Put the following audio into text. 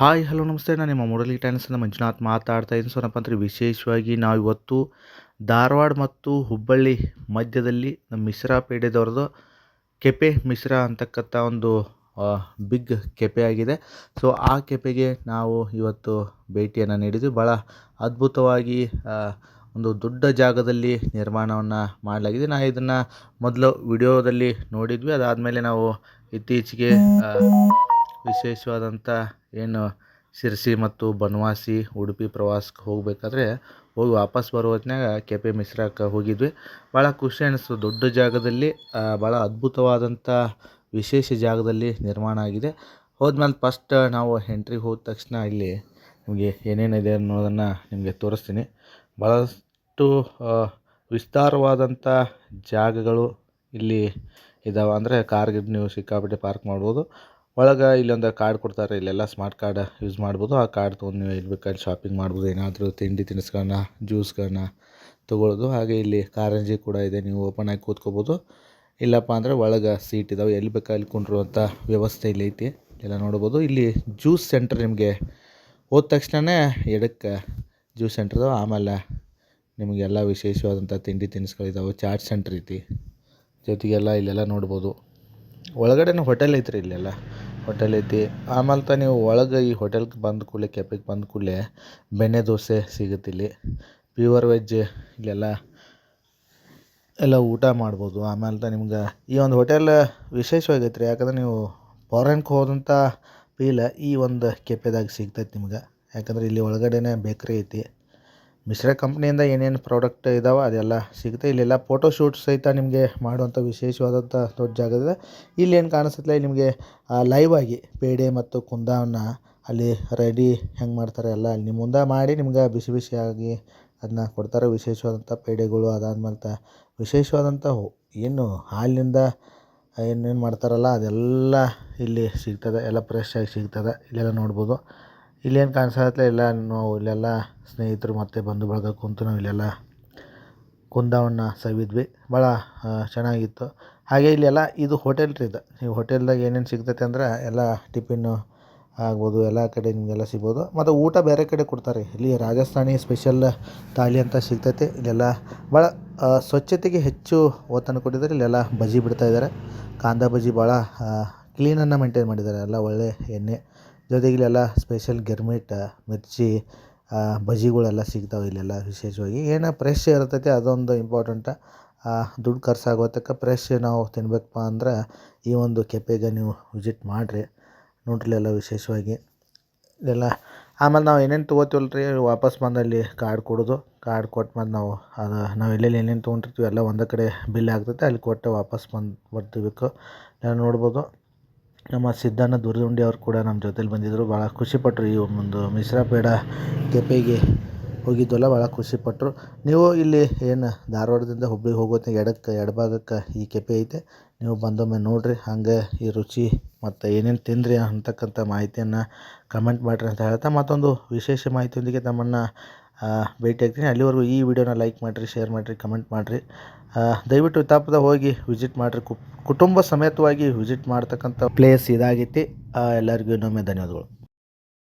Hi, hello, ನಮಸ್ತೆ. ನಾನು ನಿಮ್ಮ ಮುರಳಿ ಟ್ಯಾನ್ಸ್ನ ಮಂಜುನಾಥ್ ಮಾತಾಡ್ತಾ ಇದ್ದೀನಿ. ಸೊ ಏನಪ್ಪ ಅಂದರೆ ವಿಶೇಷವಾಗಿ ನಾವು ಇವತ್ತು ಧಾರವಾಡ ಮತ್ತು ಹುಬ್ಬಳ್ಳಿ ಮಧ್ಯದಲ್ಲಿ ನಮ್ಮ ಮಿಶ್ರಾ ಪೇಡೆದವ್ರದ್ದು ಕೆಪೆ ಮಿಶ್ರಾ ಅಂತಕ್ಕಂಥ ಒಂದು ಬಿಗ್ ಕೆಪೆ ಆಗಿದೆ. ಸೊ ಆ ಕೆಪೆಗೆ ನಾವು ಇವತ್ತು ಭೇಟಿಯನ್ನು ನೀಡಿದ್ವಿ. ಭಾಳ ಅದ್ಭುತವಾಗಿ ಒಂದು ದೊಡ್ಡ ಜಾಗದಲ್ಲಿ ನಿರ್ಮಾಣವನ್ನು ಮಾಡಲಾಗಿದೆ. ನಾವು ಇದನ್ನು ಮೊದಲು ವಿಡಿಯೋದಲ್ಲಿ ನೋಡಿದ್ವಿ. ಅದಾದಮೇಲೆ ನಾವು ಇತ್ತೀಚೆಗೆ ವಿಶೇಷವಾದಂಥ ಏನು ಶಿರಸಿ ಮತ್ತು ಬನವಾಸಿ, ಉಡುಪಿ ಪ್ರವಾಸಕ್ಕೆ ಹೋಗಬೇಕಾದ್ರೆ ಹೋಗಿ ವಾಪಸ್ ಬರೋ ಹೊತ್ನ್ಯಾಗ ಪಿ ಮಿಶ್ರಾಕ್ಕೆ ಹೋಗಿದ್ವಿ. ಭಾಳ ಖುಷಿ ಅನ್ನಿಸ್ತು ದೊಡ್ಡ ಜಾಗದಲ್ಲಿ ಭಾಳ ಅದ್ಭುತವಾದಂಥ ವಿಶೇಷ ಜಾಗದಲ್ಲಿ ನಿರ್ಮಾಣ ಆಗಿದೆ. ಹೋದ್ಮೇಲೆ ಫಸ್ಟ್ ನಾವು ಎಂಟ್ರಿಗೆ ಹೋದ ತಕ್ಷಣ ಇಲ್ಲಿ ನಿಮಗೆ ಏನೇನಿದೆ ಅನ್ನೋದನ್ನು ನಿಮಗೆ ತೋರಿಸ್ತೀನಿ. ಭಾಳಷ್ಟು ವಿಸ್ತಾರವಾದಂಥ ಜಾಗಗಳು ಇಲ್ಲಿ ಇದಾವೆ. ಅಂದರೆ ಕಾರ್ ಗಿಡ್ ನೀವು ಸಿಕ್ಕಾಪಟ್ಟೆ ಪಾರ್ಕ್ ಮಾಡ್ಬೋದು. ಒಳಗೆ ಇಲ್ಲೊಂದು ಕಾರ್ಡ್ ಕೊಡ್ತಾರೆ, ಇಲ್ಲೆಲ್ಲ ಸ್ಮಾರ್ಟ್ ಕಾರ್ಡ್ ಯೂಸ್ ಮಾಡ್ಬೋದು. ಆ ಕಾರ್ಡ್ ತೊಗೊಂಡು ನೀವು ಎಲ್ಲಿ ಬೇಕಾದ್ರೆ ಶಾಪಿಂಗ್ ಮಾಡ್ಬೋದು. ಏನಾದರೂ ತಿಂಡಿ ತಿನಿಸುಗಳನ್ನ ಜ್ಯೂಸ್ಗಳನ್ನ ತೊಗೊಳ್ಳೋದು. ಹಾಗೆ ಇಲ್ಲಿ ಕಾರಂಜಿ ಕೂಡ ಇದೆ, ನೀವು ಓಪನ್ ಆಗಿ ಕೂತ್ಕೋಬೋದು. ಇಲ್ಲಪ್ಪ ಅಂದರೆ ಒಳಗೆ ಸೀಟ್ ಇದಾವೆ. ಎಲ್ಲಿ ಬೇಕಾ ಅಲ್ಲಿ ಕುಂಡ್ರುವಂಥ ವ್ಯವಸ್ಥೆ ಇಲ್ಲಿ ಐತಿ. ಎಲ್ಲ ನೋಡ್ಬೋದು. ಇಲ್ಲಿ ಜ್ಯೂಸ್ ಸೆಂಟರ್ ನಿಮಗೆ ಹೋದ ತಕ್ಷಣವೇ ಎಡಕ್ಕೆ ಜ್ಯೂಸ್ ಸೆಂಟರ್ ಇದಾವೆ. ಆಮೇಲೆ ನಿಮಗೆಲ್ಲ ವಿಶೇಷವಾದಂಥ ತಿಂಡಿ ತಿನಿಸುಗಳಿದಾವೆ ಚಾಟ್ ಸೆಂಟ್ರ್ ಐತಿ. ಜೊತೆಗೆಲ್ಲ ಇಲ್ಲೆಲ್ಲ ನೋಡ್ಬೋದು. ಒಳಗಡೆನೂ ಹೋಟೆಲ್ ಐತ್ರಿ ಇಲ್ಲೆಲ್ಲ. ಹೋಟೆಲ್ ಐತಿ. ಆಮೇಲೆ ತ ನೀವು ಒಳಗೆ ಈ ಹೋಟೆಲ್ಗೆ ಬಂದ ಕೂಡಲೇ, ಕೆಫೆಗೆ ಬಂದ ಕೂಡಲೇ ಬೆಣ್ಣೆ ದೋಸೆ ಸಿಗುತ್ತೆ ಇಲ್ಲಿ. ಪ್ಯೂವರ್ ವೆಜ್ ಇಲ್ಲೆಲ್ಲ, ಎಲ್ಲ ಊಟ ಮಾಡ್ಬೋದು. ಆಮೇಲೆ ತ ನಿಮ್ಗೆ ಈ ಒಂದು ಹೋಟೆಲ್ ವಿಶೇಷವಾಗೈತೆ ರೀ ಯಾಕಂದ್ರೆ ನೀವು ಫಾರಿನ್ಗೆ ಹೋದಂಥ ಫೀಲ್ ಈ ಒಂದು ಕೆಪೆದಾಗ ಸಿಗ್ತೈತೆ ನಿಮ್ಗೆ. ಯಾಕಂದ್ರೆ ಇಲ್ಲಿ ಒಳಗಡೆನೇ ಬೇಕ್ರಿ ಐತಿ. ಮಿಶ್ರಾ ಕಂಪ್ನಿಯಿಂದ ಏನೇನು ಪ್ರಾಡಕ್ಟ್ ಇದಾವೆ ಅದೆಲ್ಲ ಸಿಗುತ್ತೆ. ಇಲ್ಲೆಲ್ಲ ಫೋಟೋ ಶೂಟ್ ಸಹಿತ ನಿಮಗೆ ಮಾಡುವಂಥ ವಿಶೇಷವಾದಂಥ ದೊಡ್ಡ ಜಾಗದಿದೆ. ಇಲ್ಲಿ ಏನು ಕಾಣಿಸುತ್ತೆ ನಿಮಗೆ ಲೈವ್ ಆಗಿ ಪೇಡೆ ಮತ್ತು ಕುಂದಾವನ್ನ ಅಲ್ಲಿ ರೆಡಿ ಹೆಂಗೆ ಮಾಡ್ತಾರೆ ಎಲ್ಲ ಅಲ್ಲಿ ಮುಂದೆ ಮಾಡಿ ನಿಮ್ಗೆ ಬಿಸಿ ಬಿಸಿಯಾಗಿ ಅದನ್ನ ಕೊಡ್ತಾರೆ. ವಿಶೇಷವಾದಂಥ ಪೇಡೆಗಳು ಅದಾದ್ಮೇಲೆ ವಿಶೇಷವಾದಂಥ ಏನು ಹಾಲಿನಿಂದ ಏನೇನು ಮಾಡ್ತಾರಲ್ಲ ಅದೆಲ್ಲ ಇಲ್ಲಿ ಸಿಗ್ತದೆ. ಎಲ್ಲ ಫ್ರೆಶ್ ಆಗಿ ಸಿಗ್ತದೆ. ಇಲ್ಲೆಲ್ಲ ನೋಡ್ಬೋದು. ಇಲ್ಲೇನು ಕಾಣಿಸತ್ತೆ ಇಲ್ಲ. ನಾವು ಇಲ್ಲೆಲ್ಲ ಸ್ನೇಹಿತರು ಮತ್ತು ಬಂಧು ಬಳಗ ಕುಂತು ನಾವು ಇಲ್ಲೆಲ್ಲ ಕುಂದಾವನ್ನ ಸವಿದ್ವಿ. ಭಾಳ ಚೆನ್ನಾಗಿತ್ತು. ಹಾಗೆ ಇಲ್ಲೆಲ್ಲ ಇದು ಹೋಟೆಲ್ ರೀ ಇದು. ಈ ಹೋಟೆಲ್ದಾಗ ಏನೇನು ಸಿಗ್ತೈತೆ ಅಂದ್ರೆ ಎಲ್ಲ ಟಿಫಿನ್ನು ಆಗ್ಬೋದು, ಎಲ್ಲ ಕಡೆ ನಿಮಗೆಲ್ಲ ಸಿಗ್ಬೋದು. ಮತ್ತು ಊಟ ಬೇರೆ ಕಡೆ ಕೊಡ್ತಾರೆ. ಇಲ್ಲಿ ರಾಜಸ್ಥಾನಿ ಸ್ಪೆಷಲ್ ಥಾಲಿ ಅಂತ ಸಿಗ್ತೈತೆ. ಇಲ್ಲೆಲ್ಲ ಭಾಳ ಸ್ವಚ್ಛತೆಗೆ ಹೆಚ್ಚು ಒತ್ತನ್ನು ಕೊಟ್ಟಿದ್ದಾರೆ. ಇಲ್ಲೆಲ್ಲ ಬಜ್ಜಿ ಬಿಡ್ತಾ ಇದ್ದಾರೆ. ಕಾಂದ ಬಜ್ಜಿ ಭಾಳ ಕ್ಲೀನನ್ನು ಮೇಂಟೈನ್ ಮಾಡಿದ್ದಾರೆ. ಎಲ್ಲ ಒಳ್ಳೆ ಎಣ್ಣೆ. ಜೊತೆಗೆ ಇಲ್ಲೆಲ್ಲ ಸ್ಪೆಷಲ್ ಗಿರ್ಮಿಟ್, ಮಿರ್ಚಿ ಬಜ್ಜಿಗಳೆಲ್ಲ ಸಿಗ್ತಾವೆ ಇಲ್ಲೆಲ್ಲ ವಿಶೇಷವಾಗಿ. ಏನು ಫ್ರೆಶ್ ಇರ್ತೈತಿ, ಅದೊಂದು ಇಂಪಾರ್ಟೆಂಟ ದುಡ್ಡು ಖರ್ಚಾಗೋತಕ್ಕ ಫ್ರೆಶ್ ನಾವು ತಿನ್ಬೇಕಪ್ಪ ಅಂದ್ರೆ ಈ ಒಂದು ಕೆಪೆಗೆ ನೀವು ವಿಸಿಟ್ ಮಾಡಿರಿ. ನೋಡ್ರಿ ವಿಶೇಷವಾಗಿ. ಎಲ್ಲ, ಆಮೇಲೆ ನಾವು ಏನೇನು ತೊಗೋತೀವಲ್ಲ ರೀ, ವಾಪಸ್ ಬಂದು ಅಲ್ಲಿ ಕಾರ್ಡ್ ಕೊಡೋದು. ಕಾರ್ಡ್ ಕೊಟ್ಟು ಬಂದು ನಾವು ಅದು, ನಾವು ಎಲ್ಲೆಲ್ಲಿ ಏನೇನು ತೊಗೊಂಡಿರ್ತೀವಿ ಎಲ್ಲ ಒಂದೇ ಕಡೆ ಬಿಲ್ ಆಗ್ತೈತೆ, ಅಲ್ಲಿ ಕೊಟ್ಟು ವಾಪಸ್ ಬಂದು ಬರ್ತಿರ್ಬೇಕು ಎಲ್ಲ ನೋಡ್ಬೋದು. ನಮ್ಮ ಸಿದ್ದಣ್ಣ ದುರ್ದುಂಡಿ ಅವ್ರು ಕೂಡ ನಮ್ಮ ಜೊತೇಲಿ ಬಂದಿದ್ದರು ಭಾಳ ಖುಷಿಪಟ್ಟರು ಈ ಒಂದು ಮಿಶ್ರಾ ಪೇಡ ಕೆಪೆಗೆ ಹೋಗಿದ್ವಲ್ಲ ಭಾಳ ಖುಷಿಪಟ್ಟರು ನೀವು ಇಲ್ಲಿ ಏನು ಧಾರವಾಡದಿಂದ ಹುಬ್ಬಳ್ಳಿ ಹೋಗೋತ್ನಾಗ ಎಡಕ್ಕೆ ಎಡಭಾಗಕ್ಕೆ ಈ ಕೆಪೆ ಐತೆ. ನೀವು ಬಂದೊಮ್ಮೆ ನೋಡಿರಿ, ಹಂಗೆ ಈ ರುಚಿ ಮತ್ತು ಏನೇನು ತಿಂದ್ರಿ ಅಂತಕ್ಕಂಥ ಮಾಹಿತಿಯನ್ನು ಕಮೆಂಟ್ ಮಾಡಿರಿ ಅಂತ ಹೇಳ್ತಾ ಮತ್ತೊಂದು ವಿಶೇಷ ಮಾಹಿತಿಯೊಂದಿಗೆ ತಮ್ಮನ್ನು ಭೇಟಿ ಆಗ್ತೀನಿ. ಅಲ್ಲಿವರೆಗೂ ಈ ವಿಡಿಯೋನ ಲೈಕ್ ಮಾಡಿರಿ ಶೇರ್ ಮಾಡಿರಿ ಕಮೆಂಟ್ ಮಾಡಿರಿ. ದಯವಿಟ್ಟು ತಪ್ಪದ ಹೋಗಿ ವಿಸಿಟ್ ಮಾಡಿರಿ. ಕುಟುಂಬ ಸಮೇತವಾಗಿ ವಿಸಿಟ್ ಮಾಡ್ತಕ್ಕಂಥ ಪ್ಲೇಸ್ ಇದಾಗೈತಿ. ಎಲ್ಲರಿಗೂ ಇನ್ನೊಮ್ಮೆ ಧನ್ಯವಾದಗಳು.